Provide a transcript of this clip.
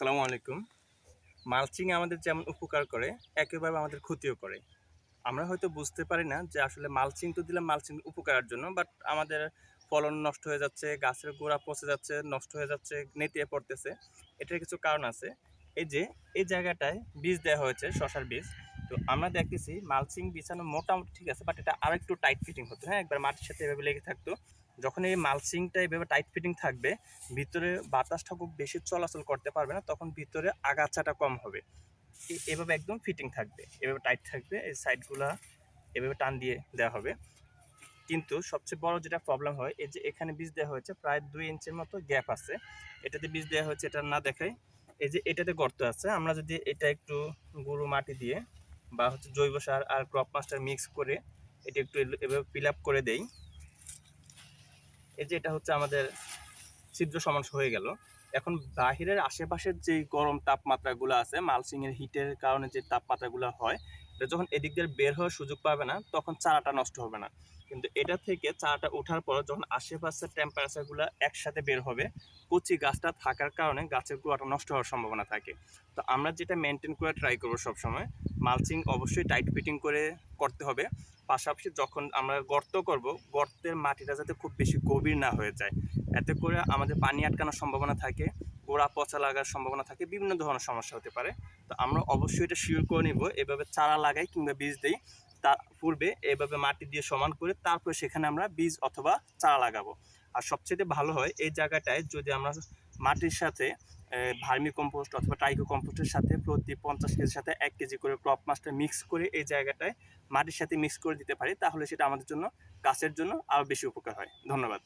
আসসালামু আলাইকুম। মালচিং আমাদের যেমন উপকার করে, একইভাবে আমাদের ক্ষতিও করে। আমরা হয়তো বুঝতে পারি না যে আসলে মালচিং তো দিলাম, মালচিং উপকারের জন্য বাট আমাদের ফলন নষ্ট হয়ে যাচ্ছে, গাছের গোড়া পচে যাচ্ছে, নষ্ট হয়ে যাচ্ছে, নেতিয়ে পড়তেছে। এটার কিছু কারণ আছে। এই যে, এই জায়গাটায় বীজ দেওয়া হয়েছে, শশার বীজ। তো আমরা দেখতেছি মালচিং বিছানো মোটামুটি ঠিক আছে বাট এটা আরেকটু টাইট ফিটিং হতো। হ্যাঁ একবার মাটির সাথে এভাবে লেগে থাকতো। যখন এই মালচিংটা এভাবে টাইট ফিটিং থাকবে, ভিতরে বাতাসটা খুব বেশি চলাচল করতে পারবে না, তখন ভিতরে আগাছাটা কম হবে। এভাবে একদম ফিটিং থাকবে। এভাবে টাইট থাকবে, এই সাইডগুলা এভাবে টান দিয়ে দেওয়া হবে। কিন্তু সবচেয়ে বড় যেটা প্রবলেম হয়, এই যে এখানে বীজ দেওয়া হয়েছে, প্রায় দুই ইঞ্চের মতো গ্যাপ আছে। এটাতে বীজ দেওয়া হয়েছে, এটা না দেখাই। এই যে এটাতে গর্ত আছে, আমরা যদি এটা একটু গরু মাটি দিয়ে বা হচ্ছে জৈব সার আর ক্রপ মাস্টার মিক্স করে, এটা একটু এভাবে ফিল আপ করে দেই। এই যে এটা হচ্ছে আমাদের ছিদ্র সমান হয়ে গেল। এখন বাহিরের আশেপাশের যে গরম তাপমাত্রাগুলো আছে মালসিং এর হিটের কারণে যে তাপমাত্রাগুলো হয় এটা যখন এদিক দিয়ে বের হওয়ার সুযোগ পাবে না, তখন চারাটা নষ্ট হবে না। কিন্তু এটা থেকে চারাটা ওঠার পর যখন আশেপাশের টেম্পারেচারগুলো একসাথে বের হবে, কচি গাছটা থাকার কারণে গাছের গোড়াটা নষ্ট হওয়ার সম্ভাবনা থাকে। তো আমরা যেটা মেনটেন করে ট্রাই করব সবসময় মালচিং অবশ্যই টাইট ফিটিং করে করতে হবে। পাশাপাশি যখন আমরা গর্ত করব, গর্তের মাটিটা যাতে খুব বেশি গভীর না হয়ে যায়। এতে করে আমাদের পানি আটকানোর সম্ভাবনা থাকে। গোড়া পচা লাগার সম্ভাবনা থাকে, বিভিন্ন ধরনের সমস্যা হতে পারে। তো আমরা অবশ্যই এটা শিওর করে নিব, এভাবে চারা লাগাই কিংবা বীজ দিই, তার পূর্বে এভাবে মাটি দিয়ে সমান করে তারপরে সেখানে আমরা বীজ অথবা চারা লাগাবো। আর সবচেয়ে ভালো হয় এই জায়গাটায় যদি আমরা মাটির সাথে ভার্মি কম্পোস্ট অথবা টাইকো কম্পোস্টের সাথে প্রতি পঞ্চাশ কেজির সাথে এক কেজি করে ক্রপ মাছটা মিক্স করে এই জায়গাটায় মাটির সাথে মিক্স করে দিতে পারি, তাহলে সেটা আমাদের জন্য, গাছের জন্য আরও বেশি উপকার হয়। ধন্যবাদ।